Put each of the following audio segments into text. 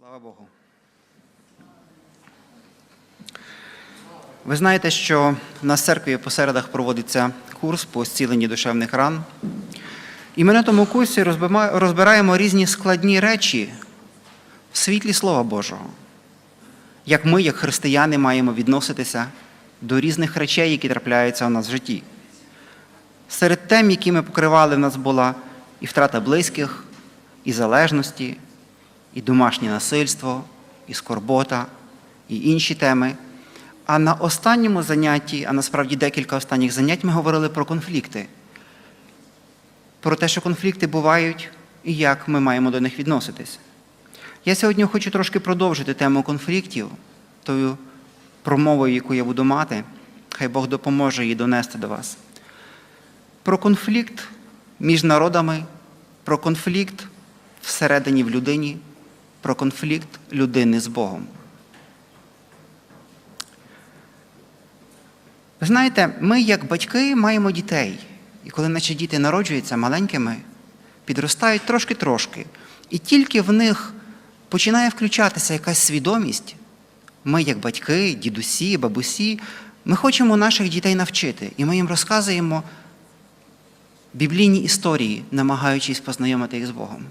Слава Богу. Ви знаєте, що на церкві по середах проводиться курс по зціленні душевних ран. І ми на тому курсі розбираємо різні складні речі в світлі Слова Божого. Як ми, як християни, маємо відноситися до різних речей, які трапляються у нас в житті. Серед тем, які ми покривали, в нас була і втрата близьких, і залежності, і домашнє насильство, і скорбота, і інші теми. А на останньому занятті, а насправді декілька останніх занять, ми говорили про конфлікти, про те, що конфлікти бувають і як ми маємо до них відноситись. Я сьогодні хочу трошки продовжити тему конфліктів, тою промовою, яку я буду мати. Хай Бог допоможе її донести до вас. Про конфлікт між народами, про конфлікт всередині в людині, про конфлікт людини з Богом. Ви знаєте, ми, як батьки, маємо дітей. І коли наші діти народжуються маленькими, підростають трошки-трошки, і тільки в них починає включатися якась свідомість, ми, як батьки, дідусі, бабусі, ми хочемо наших дітей навчити, і ми їм розказуємо біблійні історії, намагаючись познайомити їх з Богом.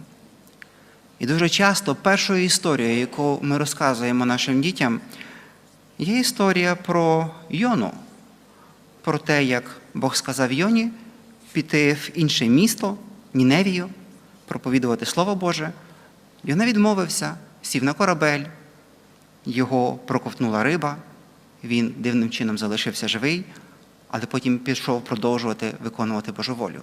І дуже часто першою історією, яку ми розказуємо нашим дітям, є історія про Йону, про те, як Бог сказав Йоні піти в інше місто, Ніневію, проповідувати Слово Боже. Йона відмовився, сів на корабель, його проковтнула риба, він дивним чином залишився живий, але потім пішов продовжувати виконувати Божу волю.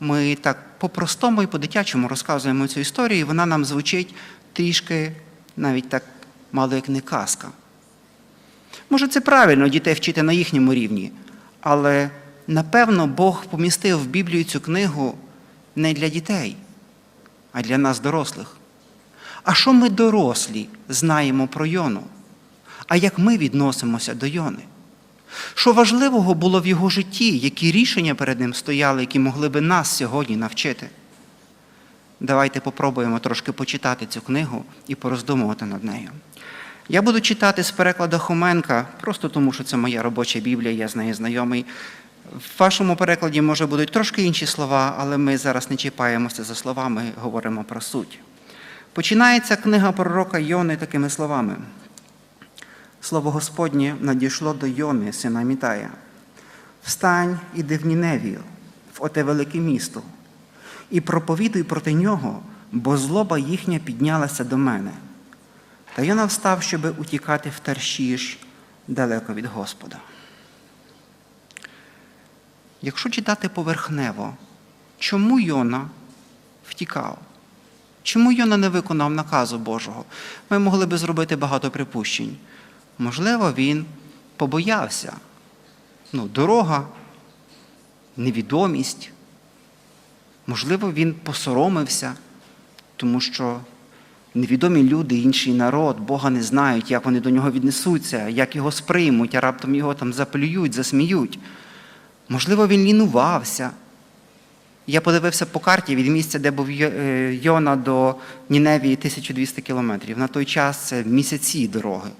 Ми так по-простому і по-дитячому розказуємо цю історію, і вона нам звучить трішки навіть так мало як не казка. Може, це правильно дітей вчити на їхньому рівні, але напевно Бог помістив в Біблію цю книгу не для дітей, а для нас, дорослих. А що ми, дорослі, знаємо про Йону? А як ми відносимося до Йони? Що важливого було в його житті, які рішення перед ним стояли, які могли би нас сьогодні навчити? Давайте попробуємо трошки почитати цю книгу і пороздумувати над нею. Я буду читати з перекладу Хоменка, просто тому що це моя робоча Біблія, я з нею знайомий. В вашому перекладі, може, будуть трошки інші слова, але ми зараз не чіпаємося за словами, говоримо про суть. Починається книга пророка Йони такими словами. Слово Господнє надійшло до Йони, сина Мітая. Встань, іди в Ніневію, в оте велике місто, і проповідуй проти нього, бо злоба їхня піднялася до мене. Та Йона встав, щоби утікати в Таршіш далеко від Господа. Якщо читати поверхнево, чому Йона втікав? Чому Йона не виконав наказу Божого? Ми могли би зробити багато припущень. Можливо, він побоявся. Ну, дорога, невідомість. Можливо, він посоромився, тому що невідомі люди, інший народ, Бога не знають, як вони до нього віднесуться, як його сприймуть, а раптом його там заплюють, засміють. Можливо, він лінувався. Я подивився по карті від місця, де був е, Йона до Ніневії 1200 кілометрів. На той час це місяці дороги.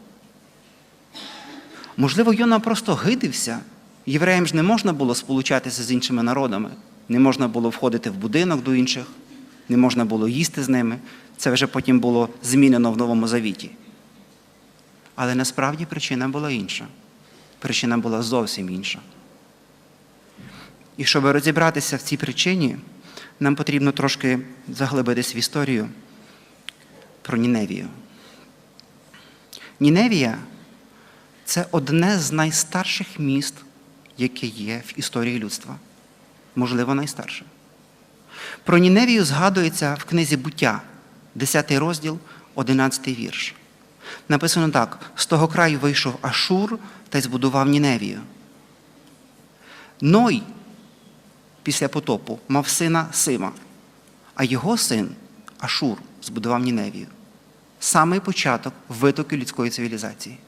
Можливо, Йона просто гидився. Євреям ж не можна було сполучатися з іншими народами, не можна було входити в будинок до інших, не можна було їсти з ними. Це вже потім було змінено в Новому Завіті. Але насправді причина була інша. Причина була зовсім інша. І щоб розібратися в цій причині, нам потрібно трошки заглибитись в історію про Ніневію. Ніневія це одне з найстарших міст, яке є в історії людства. Можливо, найстарше. Про Ніневію згадується в книзі буття, 10 розділ, 11 вірш. Написано так: з того краю вийшов Ашур та й збудував Ніневію. Ной після потопу мав сина Сима, а його син Ашур збудував Ніневію. Самий початок витоки людської цивілізації.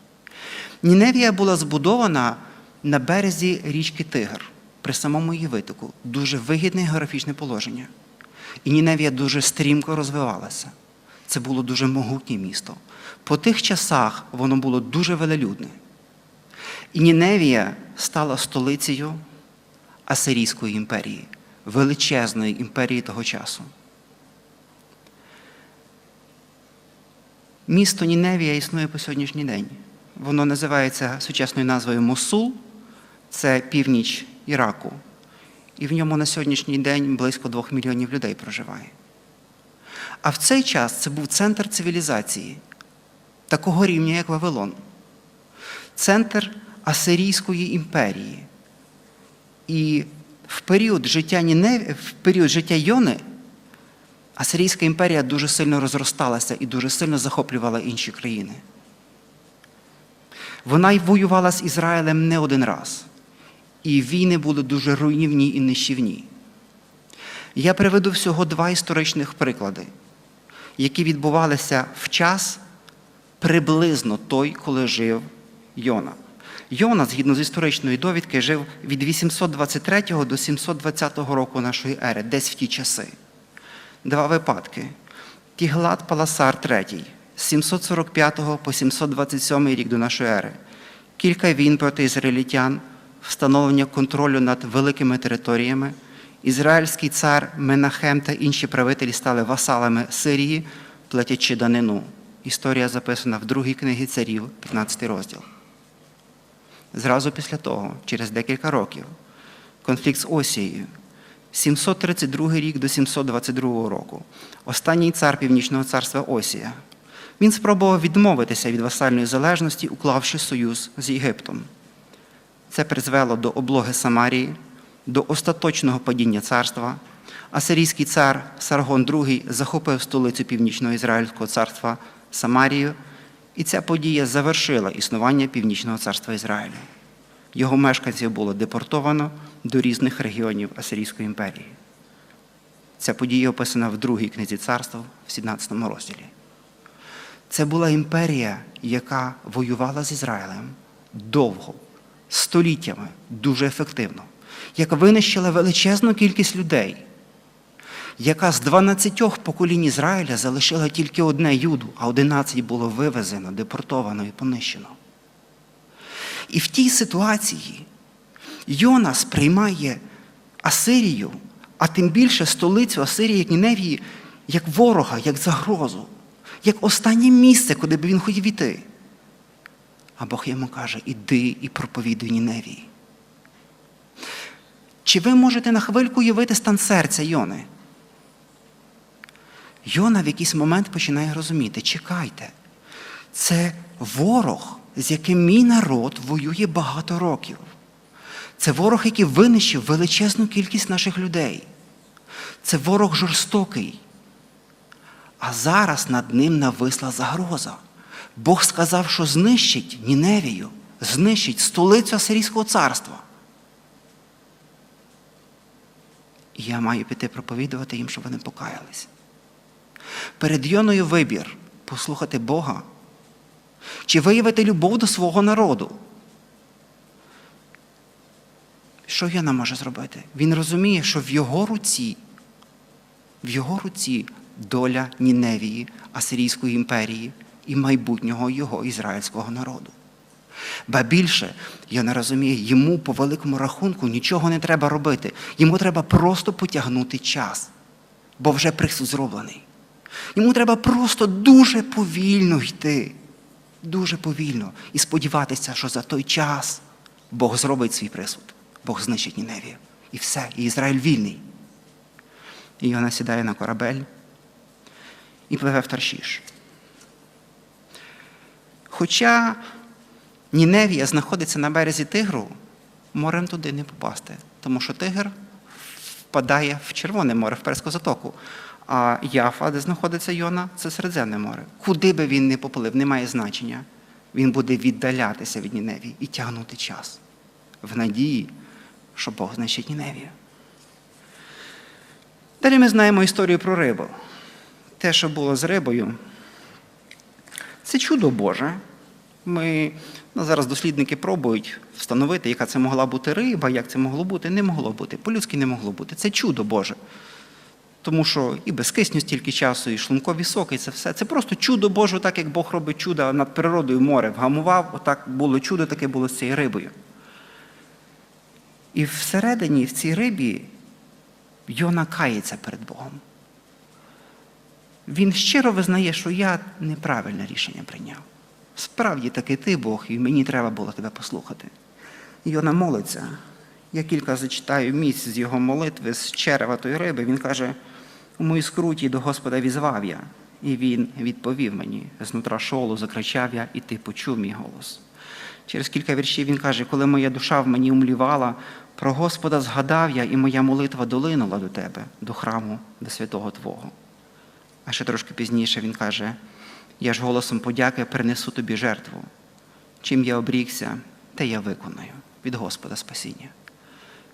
Ніневія була збудована на березі річки Тигр, при самому її витоку. Дуже вигідне географічне положення. І Ніневія дуже стрімко розвивалася. Це було дуже могутнє місто. По тих часах воно було дуже велелюдне. І Ніневія стала столицею Асирійської імперії, величезної імперії того часу. Місто Ніневія існує по сьогоднішній день. Воно називається сучасною назвою Мосул, це північ Іраку. І в ньому на сьогоднішній день близько двох мільйонів людей проживає. А в цей час це був центр цивілізації, такого рівня, як Вавилон, центр Асирійської імперії. І в період життя Ніневі, в період життя Йони Асирійська імперія дуже сильно розросталася і дуже сильно захоплювала інші країни. Вона й воювала з Ізраїлем не один раз. І війни були дуже руйнівні і нищівні. Я приведу всього два історичних приклади, які відбувалися в час приблизно той, коли жив Йона. Йона, згідно з історичної довідки, жив від 823 до 720 року нашої ери, десь в ті часи. Два випадки. Тіглат Паласар III, з 745 по 727 рік до нашої ери. Кілька війн проти ізраїльтян, встановлення контролю над великими територіями. Ізраїльський цар Менахем та інші правителі стали васалами Сирії, платячи данину. Історія записана в другій книгі царів, 15 розділ. Зразу після того, через декілька років, конфлікт з Осією, 732 рік до 722 року, останній цар Північного царства Осія. Він спробував відмовитися від васальної залежності, уклавши союз з Єгиптом. Це призвело до облоги Самарії, до остаточного падіння царства. Асирійський цар Саргон II захопив столицю Північного Ізраїльського царства Самарію, і ця подія завершила існування Північного царства Ізраїлю. Його мешканців було депортовано до різних регіонів Асирійської імперії. Ця подія описана в другій книзі царства в 17 розділі. Це була імперія, яка воювала з Ізраїлем довго, століттями, дуже ефективно, яка винищила величезну кількість людей, яка з 12 поколінь Ізраїля залишила тільки одне юду, а 11 було вивезено, депортовано і понищено. І в тій ситуації Йона сприймає Асирію, а тим більше столицю Асирії, як Ніневії, як ворога, як загрозу, як останнє місце, куди б він хотів іти. А Бог йому каже: іди і проповідуй Ніневії. Чи ви можете на хвильку уявити стан серця Йони? Йона в якийсь момент починає розуміти: чекайте, це ворог, з яким мій народ воює багато років. Це ворог, який винищив величезну кількість наших людей. Це ворог жорстокий. А зараз над ним нависла загроза. Бог сказав, що знищить Ніневію, знищить столицю Асирійського царства. І я маю піти проповідувати їм, щоб вони покаялись. Перед Йоною вибір послухати Бога чи виявити любов до свого народу. Що Йона може зробити? Він розуміє, що в його руці, в його руці доля Ніневії, Асирійської імперії і майбутнього його ізраїльського народу. Ба більше, Йона розуміє, йому по великому рахунку нічого не треба робити. Йому треба просто потягнути час, бо вже присуд зроблений. Йому треба просто дуже повільно йти, дуже повільно і сподіватися, що за той час Бог зробить свій присуд. Бог знищить Ніневію. І все, і Ізраїль вільний. І вона сідає на корабель і пливе в Таршіш. Хоча Ніневія знаходиться на березі Тигру, морем туди не попасти, тому що Тигр впадає в Червоне море, в Перську затоку. А Яфа, де знаходиться Йона, це Середземне море. Куди би він не поплив, немає значення. Він буде віддалятися від Ніневії і тягнути час в надії, що Бог знищить Ніневію. Далі ми знаємо історію про рибу. Те, що було з рибою, це чудо Боже. Ми ну, зараз дослідники пробують встановити, яка це могла бути риба, як це могло бути. Не могло бути. По-людськи не могло бути. Це чудо Боже. Тому що і без кисню стільки часу, і шлункові соки, і це все. Це просто чудо Боже, так як Бог робить чудо над природою море вгамував, отак було чудо, таке було з цією рибою. І всередині, в цій рибі, Йона кається перед Богом. Він щиро визнає, що я неправильне рішення прийняв. Справді таки ти Бог, і мені треба було тебе послухати. Йона молиться. Я кілька зачитаю місць з його молитви, з черева тої риби. Він каже: у моїй скруті до Господа візвав я, і він відповів мені. Знутра шолу закричав я, і ти почув мій голос. Через кілька віршів він каже, коли моя душа в мені умлівала, про Господа згадав я, і моя молитва долинула до тебе, до храму, до святого Твого. А ще трошки пізніше він каже: я ж голосом подяки принесу тобі жертву. Чим я обрікся, те я виконаю від Господа спасіння.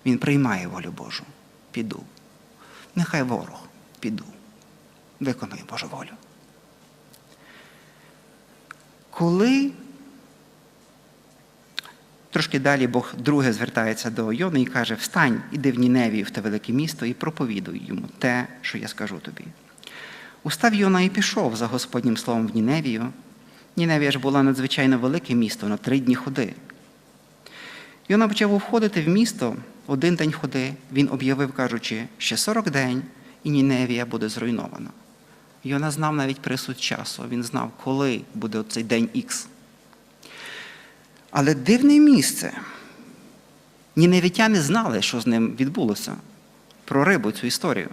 Він приймає волю Божу. Піду. Нехай ворог, піду. Виконую Божу волю. Коли трошки далі Бог друге звертається до Йони і каже: Встань, іди в Ніневію, в те велике місто, і проповідуй йому те, що я скажу тобі. Устав Йона і пішов за Господнім словом в Ніневію. Ніневія ж була надзвичайно велике місто на три дні ходи. Йона почав входити в місто один день ходи. Він об'явив, кажучи, ще 40 день, і Ніневія буде зруйнована. Йона знав навіть присуд часу, він знав, коли буде цей день Х. Але дивне місце. Ніневітяни знали, що з ним відбулося, про рибу цю історію.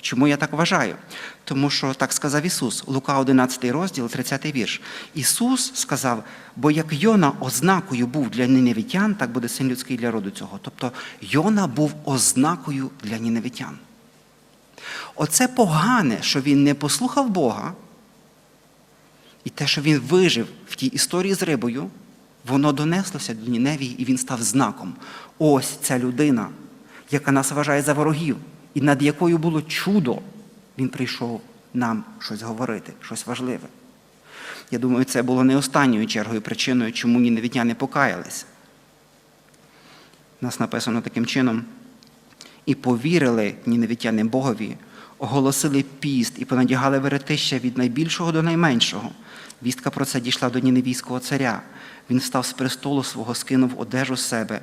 Чому я так вважаю? Тому що так сказав Ісус, Лука 11 розділ, 30 вірш. Ісус сказав, бо як Йона ознакою був для ніневітян, так буде син людський для роду цього. Тобто Йона був ознакою для ніневітян. Оце погане, що він не послухав Бога, і те, що він вижив в тій історії з рибою, воно донеслося до Ніневії, і він став знаком. Ось ця людина, яка нас вважає за ворогів, і над якою було чудо, він прийшов нам щось говорити, щось важливе. Я думаю, це було не останньою чергою причиною, чому ніневітяни покаялися. У нас написано таким чином. І повірили ніневітяни Богові, оголосили піст і понадягали веретища від найбільшого до найменшого. Вістка про це дійшла до ніневійського царя. Він встав з престолу свого, скинув одежу з себе,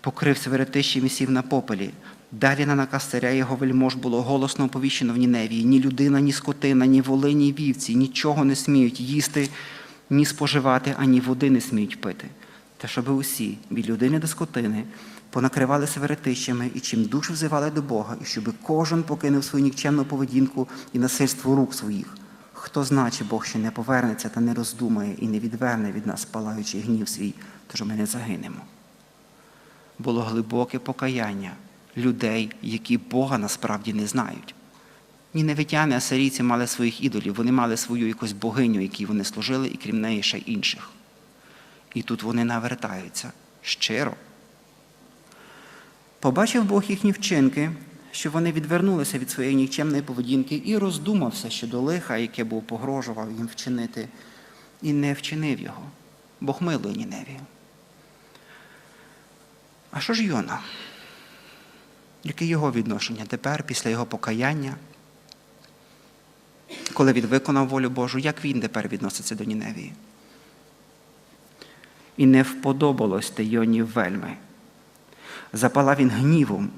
покрився веретищем і сів на попелі. Далі на наказ його вельмож було голосно оповіщено в Ніневії. Ні людина, ні скотина, ні воли, ні вівці нічого не сміють їсти, ні споживати, ані води не сміють пити. Та щоби усі, від людини до скотини, понакривалися веретищами і чим душу взивали до Бога, і щоби кожен покинув свою нікчемну поведінку і насильство рук своїх. Хто знає, чи Бог ще не повернеться та не роздумає і не відверне від нас палаючий гнів свій, тож ми не загинемо. Було глибоке покаяння людей, які Бога насправді не знають. Ніневитяни, асирійці мали своїх ідолів, вони мали свою якусь богиню, якій вони служили, і крім неї ще інших. І тут вони навертаються щиро. Побачив Бог їхні вчинки, що вони відвернулися від своєї нікчемної поведінки і роздумався щодо лиха, яке був погрожував їм вчинити, і не вчинив його. Бог милує Ніневію. А що ж Йона? Яке його відношення тепер, після його покаяння? Коли він виконав волю Божу, як він тепер відноситься до Ніневії? І не вподобалось те Йоні вельми. Запалав він гнівом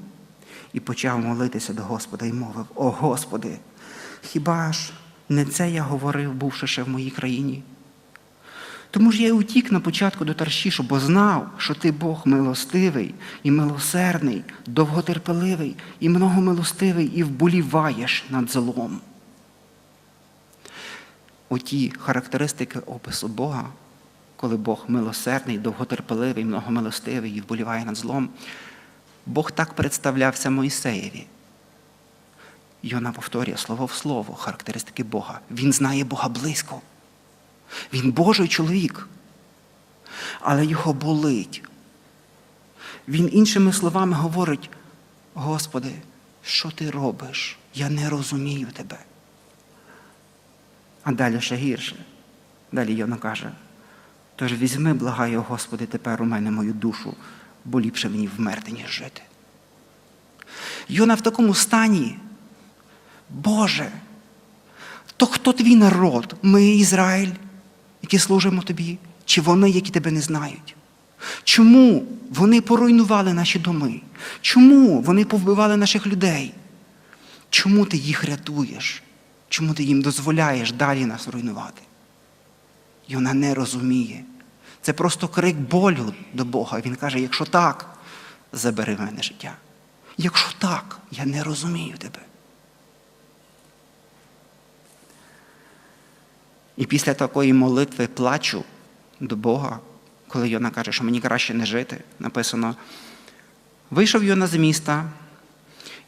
і почав молитися до Господа і мовив: О Господи, хіба ж не це я говорив, бувши ще в моїй країні? Тому ж я й утік на початку до Таршішу, бо знав, що ти Бог милостивий і милосердний, довготерпеливий і многомилостивий, і вболіваєш над злом. Оті характеристики опису Бога, коли Бог милосердний, довготерпеливий, многомилостивий і вболіває над злом, Бог так представлявся Моїсеєві. Йона повторює слово в слово, характеристики Бога. Він знає Бога близько. Він Божий чоловік, але його болить. Він іншими словами говорить: Господи, що ти робиш? Я не розумію тебе. А далі ще гірше. Далі Йона каже, тож візьми, благаю, Господи, тепер у мене мою душу, бо ліпше мені вмерти, ніж жити. Йона в такому стані, Боже, то хто твій народ? Ми, Ізраїль, які служимо тобі, чи вони, які тебе не знають? Чому вони поруйнували наші доми? Чому вони повбивали наших людей? Чому ти їх рятуєш? Чому ти їм дозволяєш далі нас руйнувати? І вона не розуміє. Це просто крик болю до Бога. Він каже: якщо так, забери в мене життя. Якщо так, я не розумію тебе. І після такої молитви плачу до Бога, коли Йона каже, що мені краще не жити, написано: вийшов Йона з міста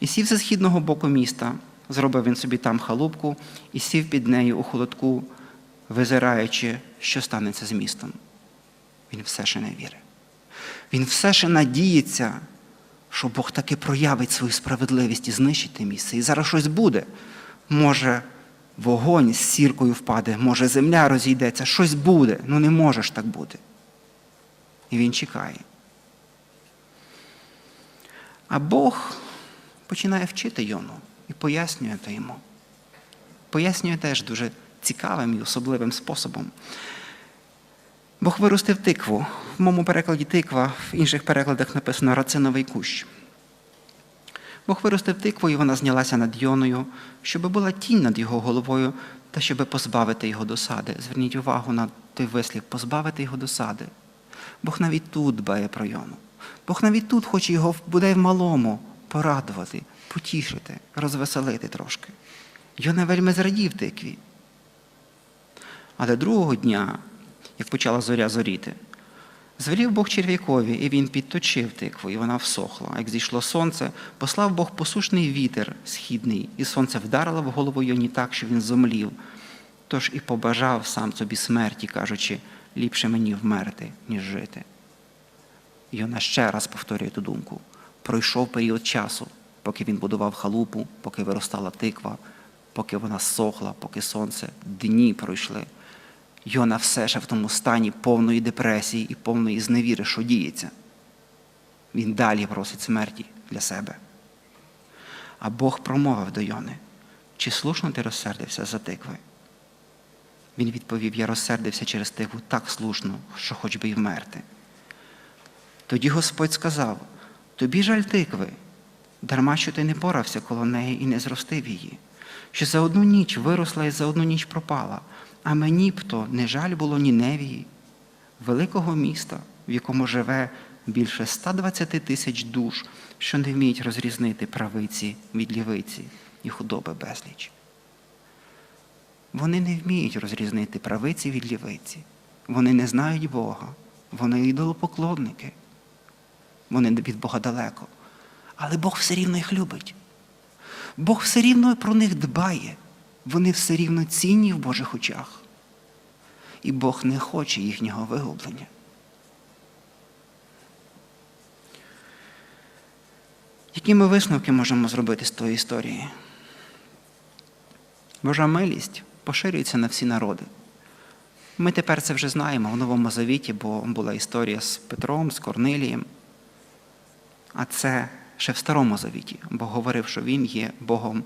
і сів зі східного боку міста, зробив він собі там халупку і сів під нею у холодку, визираючи, що станеться з містом. Він все ще не вірить. Він все ще надіється, що Бог таки проявить свою справедливість і знищить те місце. І зараз щось буде. Може, вогонь з сіркою впаде, може, земля розійдеться, щось буде. Ну не може ж так бути. І він чекає. А Бог починає вчити Йону і пояснює те йому. Пояснює теж дуже цікавим і особливим способом. Бог виростив тикву. В моєму перекладі тиква, в інших перекладах написано рациновий кущ. Бог виростив тикву, і вона знялася над Йоною, щоб була тінь над його головою та щоб позбавити його досади. Зверніть увагу на той вислів позбавити його досади. Бог навіть тут дбає про Йону. Бог навіть тут хоче його буде в малому порадувати, потішити, розвеселити трошки. Йона вельми зрадів тикві. Але другого дня, як почала зоря зоріти, звелів Бог черв'якові, і він підточив тикву, і вона всохла. Як зійшло сонце, послав Бог посушний вітер східний, і сонце вдарило в голову Йоні так, що він зомлів. Тож і побажав сам собі смерті, кажучи, ліпше мені вмерти, ніж жити. Йона ще раз повторює ту думку. Пройшов період часу, поки він будував халупу, поки виростала тиква, поки вона сохла, поки сонце, дні пройшли. Йона все ще в тому стані повної депресії і повної зневіри, що діється. Він далі просить смерті для себе. А Бог промовив до Йони, чи слушно ти розсердився за тикви? Він відповів: Я розсердився через тикву так слушно, що хоч би й вмерти. Тоді Господь сказав: тобі жаль тикви, дарма що ти не порався коло неї і не зростив її, що за одну ніч виросла і за одну ніч пропала, а мені б то не жаль було Ніневії, великого міста, в якому живе більше 120 тисяч душ, що не вміють розрізнити правиці від лівиці і худоби безліч. Вони не вміють розрізнити правиці від лівиці. Вони не знають Бога, вони ідолопоклонники. Вони від Бога далеко. Але Бог все рівно їх любить. Бог все рівно про них дбає. Вони все рівно цінні в Божих очах. І Бог не хоче їхнього вигублення. Які ми висновки можемо зробити з тої історії? Божа милість поширюється на всі народи. Ми тепер це вже знаємо в Новому Завіті, бо була історія з Петром, з Корнилієм. А це ще в Старому Завіті, бо говорив, що Він є Богом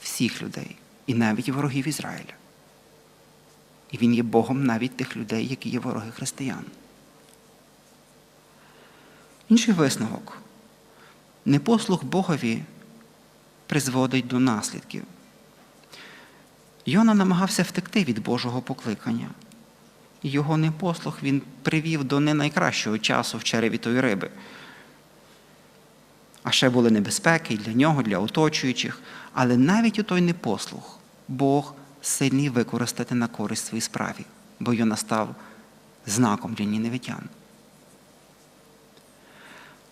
всіх людей, і навіть ворогів Ізраїля. І Він є Богом навіть тих людей, які є вороги християн. Інший висновок. Непослух Богові призводить до наслідків. Йона намагався втекти від Божого покликання. Його непослух він привів до не найкращого часу в череві тої риби. А ще були небезпеки для нього, для оточуючих. Але навіть у той непослух Бог сильний використати на користь своїй справі, бо Йона став знаком для ніневитян.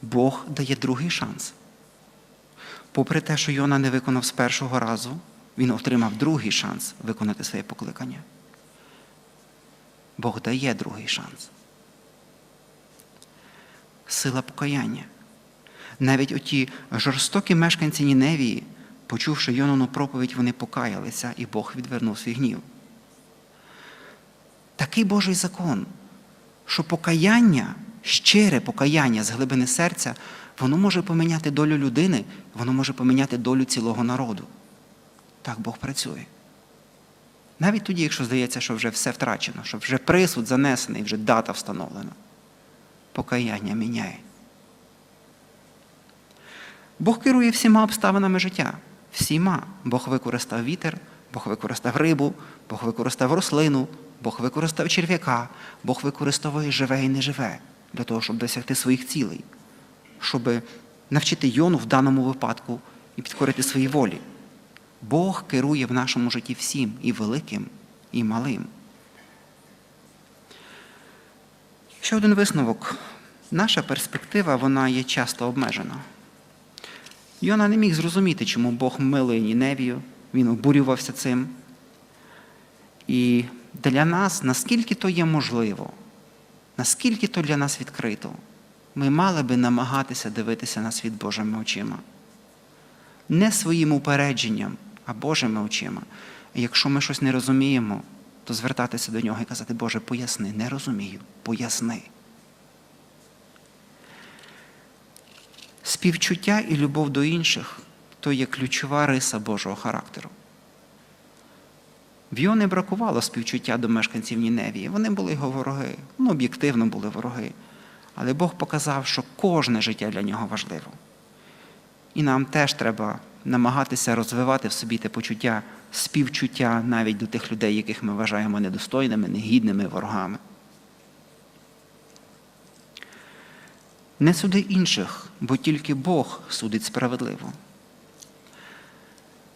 Бог дає другий шанс. Попри те, що Йона не виконав з першого разу, він отримав другий шанс виконати своє покликання. Бог дає другий шанс. Сила покаяння. Навіть оті жорстокі мешканці Ніневії, почувши Йонону проповідь, вони покаялися, і Бог відвернув свій гнів. Такий Божий закон, що покаяння, щире покаяння з глибини серця, воно може поміняти долю людини, воно може поміняти долю цілого народу. Так Бог працює. Навіть тоді, якщо здається, що вже все втрачено, що вже присуд занесений, вже дата встановлена. Покаяння міняє. Бог керує всіма обставинами життя. Всіма. Бог використав вітер, Бог використав рибу, Бог використав рослину, Бог використав черв'яка, Бог використовує живе і неживе для того, щоб досягти своїх цілей, щоб навчити Йону в даному випадку і підкорити своїй волі. Бог керує в нашому житті всім, і великим, і малим. Ще один висновок. Наша перспектива вона є часто обмежена. Йона не міг зрозуміти, чому Бог милує Ніневію, він обурювався цим. І для нас, наскільки то є можливо, наскільки то для нас відкрито, ми мали би намагатися дивитися на світ Божими очима. Не своїм упередженням, а Божими очима. І якщо ми щось не розуміємо, то звертатися до нього і казати, Боже, поясни, не розумію, поясни. Співчуття і любов до інших то є ключова риса Божого характеру. В його не бракувало співчуття до мешканців Ніневії. Вони були його вороги, ну, об'єктивно були вороги. Але Бог показав, що кожне життя для нього важливо. І нам теж треба намагатися розвивати в собі те почуття співчуття навіть до тих людей, яких ми вважаємо недостойними, негідними ворогами. Не суди інших, бо тільки Бог судить справедливо.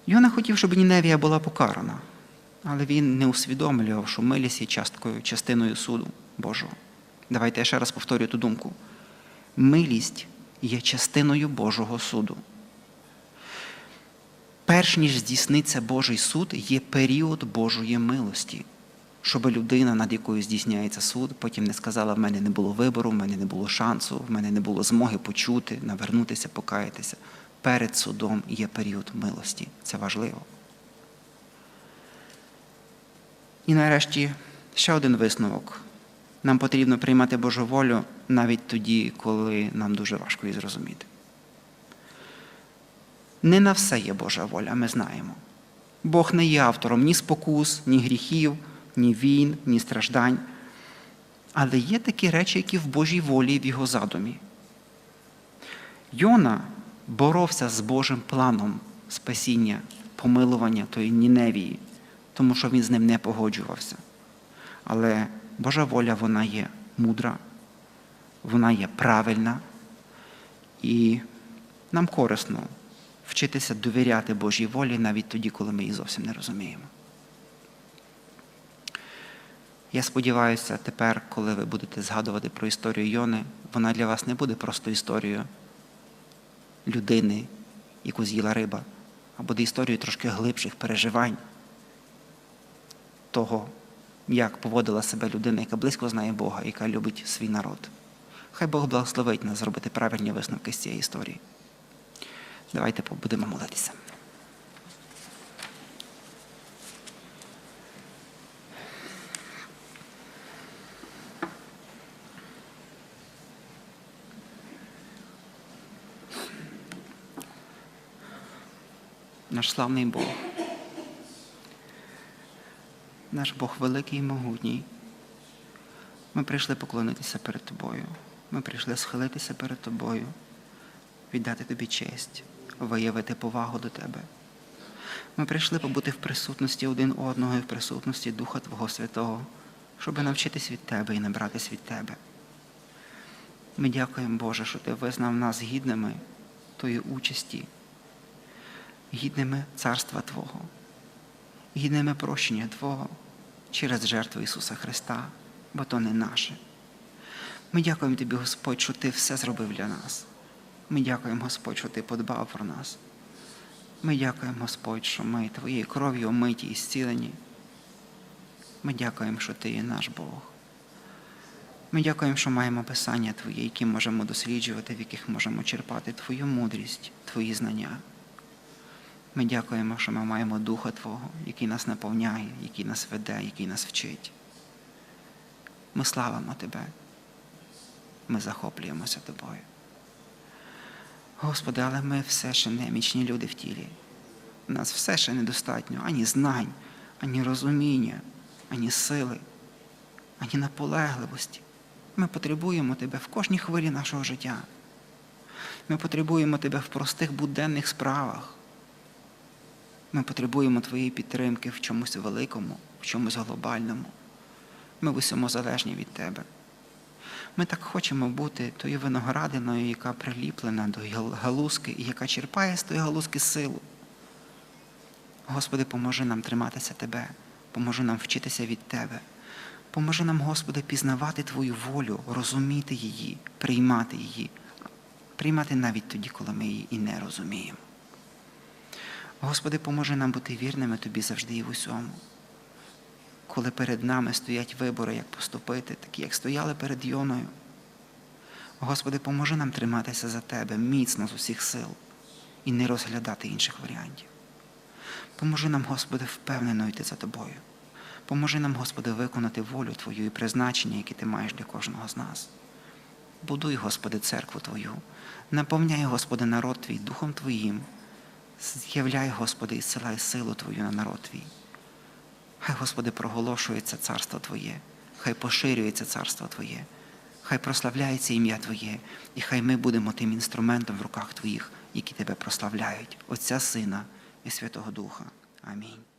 Йона хотів, щоб Ніневія була покарана, але він не усвідомлював, що милість є часткою, частиною суду Божого. Давайте я ще раз повторю ту думку. Милість є частиною Божого суду. Перш ніж здійсниться Божий суд, є період Божої милості, щоб людина, над якою здійсняється суд, потім не сказала, в мене не було вибору, в мене не було шансу, в мене не було змоги почути, навернутися, покаятися. Перед судом є період милості. Це важливо. І нарешті ще один висновок. Нам потрібно приймати Божу волю навіть тоді, коли нам дуже важко її зрозуміти. Не на все є Божа воля, ми знаємо. Бог не є автором ні спокус, ні гріхів, ні війн, ні страждань. Але є такі речі, які в Божій волі в його задумі. Йона боровся з Божим планом спасіння, помилування тої Ніневії, тому що він з ним не погоджувався. Але Божа воля вона є мудра, вона є правильна, і нам корисно вчитися довіряти Божій волі навіть тоді, коли ми її зовсім не розуміємо. Я сподіваюся, тепер, коли ви будете згадувати про історію Йони, вона для вас не буде просто історією людини, яку з'їла риба, а буде історією трошки глибших переживань того, як поводила себе людина, яка близько знає Бога, яка любить свій народ. Хай Бог благословить нас зробити правильні висновки з цієї історії. Давайте будемо молитися. Наш славний Бог. Наш Бог великий і могутній. Ми прийшли поклонитися перед Тобою. Ми прийшли схилитися перед Тобою, віддати Тобі честь, виявити повагу до Тебе. Ми прийшли побути в присутності один одного і в присутності Духа Твого Святого, щоб навчитись від Тебе і набратись від Тебе. Ми дякуємо, Боже, що Ти визнав нас гідними тої участі, гідними Царства Твого, гідними прощення Твого через жертву Ісуса Христа, бо то не наше. Ми дякуємо Тобі, Господь, що Ти все зробив для нас. Ми дякуємо, Господь, що Ти подбав про нас. Ми дякуємо, Господь, що ми Твоєю кров'ю омиті і зцілені. Ми дякуємо, що Ти є наш Бог. Ми дякуємо, що маємо Писання Твоє, які можемо досліджувати, в яких можемо черпати Твою мудрість, Твої знання. Ми дякуємо, що ми маємо Духа Твого, який нас наповняє, який нас веде, який нас вчить. Ми славимо Тебе. Ми захоплюємося Тобою. Господи, але ми все ще немічні люди в тілі. У нас все ще недостатньо ані знань, ані розуміння, ані сили, ані наполегливості. Ми потребуємо Тебе в кожній хвилі нашого життя. Ми потребуємо Тебе в простих буденних справах. Ми потребуємо Твоєї підтримки в чомусь великому, в чомусь глобальному. Ми в усьому залежні від Тебе. Ми так хочемо бути тою виноградиною, яка приліплена до галузки і яка черпає з тої галузки силу. Господи, поможи нам триматися Тебе, поможи нам вчитися від Тебе. Поможи нам, Господи, пізнавати Твою волю, розуміти її, приймати її, приймати навіть тоді, коли ми її і не розуміємо. Господи, поможи нам бути вірними Тобі завжди і в усьому. Коли перед нами стоять вибори, як поступити, такі, як стояли перед Йоною. Господи, поможи нам триматися за Тебе міцно з усіх сил і не розглядати інших варіантів. Поможи нам, Господи, впевнено йти за Тобою. Поможи нам, Господи, виконати волю Твою і призначення, яке Ти маєш для кожного з нас. Будуй, Господи, церкву Твою, наповняй, Господи, народ Твій Духом Твоїм. З'являй, Господи, і силай силу Твою на народ Твій. Хай, Господи, проголошується царство Твоє, хай поширюється царство Твоє, хай прославляється ім'я Твоє, і хай ми будемо тим інструментом в руках Твоїх, які Тебе прославляють, Отця Сина і Святого Духа. Амінь.